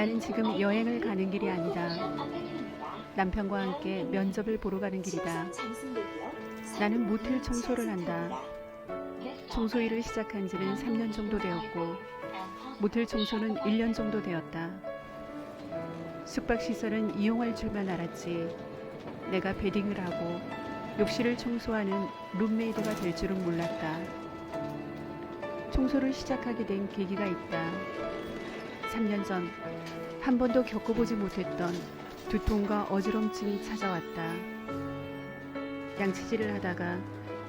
나는 지금 여행을 가는 길이 아니다. 남편과 함께 면접을 보러 가는 길이다. 나는 모텔 청소를 한다. 청소 일을 시작한 지는 3년 정도 되었고, 모텔 청소는 1년 정도 되었다. 숙박시설은 이용할 줄만 알았지. 내가 베딩을 하고 욕실을 청소하는 룸메이드가 될 줄은 몰랐다. 청소를 시작하게 된 계기가 있다. 3년 전 한 번도 겪어보지 못했던 두통과 어지럼증이 찾아왔다. 양치질을 하다가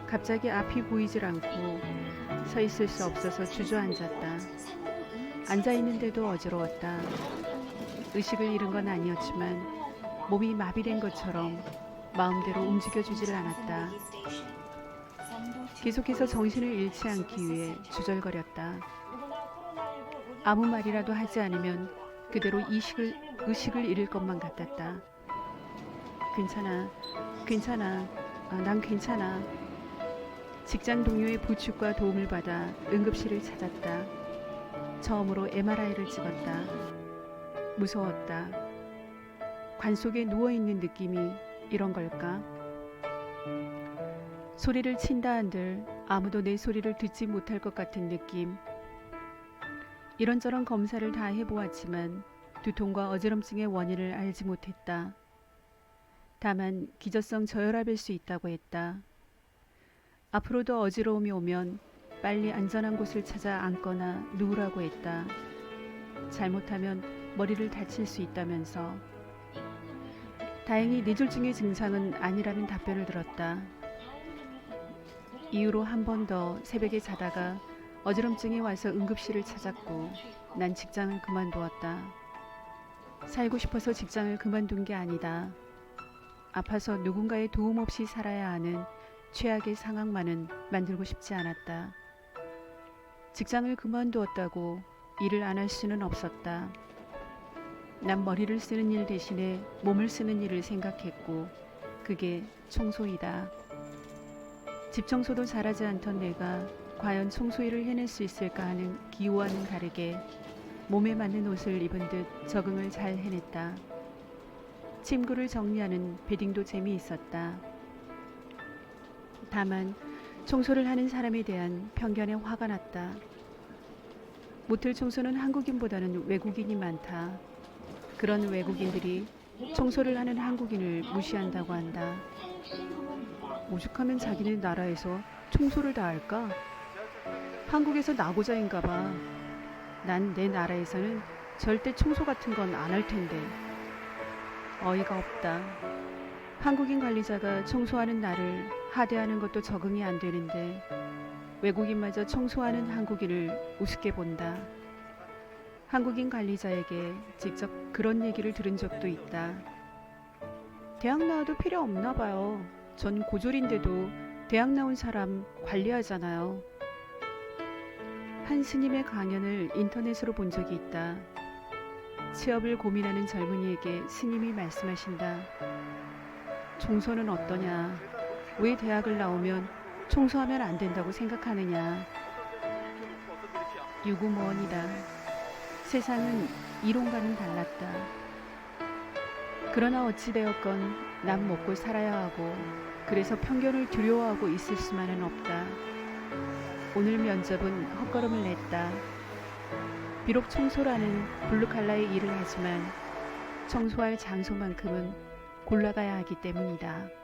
갑자기 앞이 보이질 않고 서 있을 수 없어서 주저앉았다. 앉아 있는데도 어지러웠다. 의식을 잃은 건 아니었지만 몸이 마비된 것처럼 마음대로 움직여주지를 않았다. 계속해서 정신을 잃지 않기 위해 주절거렸다. 아무 말이라도 하지 않으면 그대로 이식을, 의식을 잃을 것만 같았다. 괜찮아, 괜찮아, 아, 난 괜찮아. 직장 동료의 부축과 도움을 받아 응급실을 찾았다. 처음으로 MRI를 찍었다. 무서웠다. 관 속에 누워있는 느낌이 이런 걸까? 소리를 친다 한들 아무도 내 소리를 듣지 못할 것 같은 느낌. 이런저런 검사를 다 해보았지만 두통과 어지럼증의 원인을 알지 못했다. 다만 기저성 저혈압일 수 있다고 했다. 앞으로도 어지러움이 오면 빨리 안전한 곳을 찾아 앉거나 누우라고 했다. 잘못하면 머리를 다칠 수 있다면서. 다행히 뇌졸중의 증상은 아니라는 답변을 들었다. 이후로 한 번 더 새벽에 자다가 어지럼증이 와서 응급실을 찾았고 난 직장을 그만두었다. 살고 싶어서 직장을 그만둔 게 아니다. 아파서 누군가의 도움 없이 살아야 하는 최악의 상황만은 만들고 싶지 않았다. 직장을 그만두었다고 일을 안 할 수는 없었다. 난 머리를 쓰는 일 대신에 몸을 쓰는 일을 생각했고 그게 청소이다. 집 청소도 잘하지 않던 내가 과연 청소일을 해낼 수 있을까 하는 기호와는 다르게 몸에 맞는 옷을 입은 듯 적응을 잘 해냈다. 침구를 정리하는 베딩도 재미있었다. 다만 청소를 하는 사람에 대한 편견에 화가 났다. 모텔 청소는 한국인보다는 외국인이 많다. 그런 외국인들이 청소를 하는 한국인을 무시한다고 한다. 오죽하면 자기네 나라에서 청소를 다 할까? 한국에서 나고자인가 봐. 난 내 나라에서는 절대 청소 같은 건 안 할 텐데. 어이가 없다. 한국인 관리자가 청소하는 나를 하대하는 것도 적응이 안 되는데 외국인마저 청소하는 한국인을 우습게 본다. 한국인 관리자에게 직접 그런 얘기를 들은 적도 있다. 대학 나와도 필요 없나 봐요. 전 고졸인데도 대학 나온 사람 관리하잖아요. 한 스님의 강연을 인터넷으로 본 적이 있다. 취업을 고민하는 젊은이에게 스님이 말씀하신다. 청소는 어떠냐? 왜 대학을 나오면 청소하면 안 된다고 생각하느냐? 유구무원이다. 세상은 이론과는 달랐다. 그러나 어찌되었건 난 먹고 살아야 하고 그래서 편견을 두려워하고 있을 수만은 없다. 오늘 면접은 헛걸음을 냈다. 비록 청소라는 블루칼라의 일을 하지만 청소할 장소만큼은 골라가야 하기 때문이다.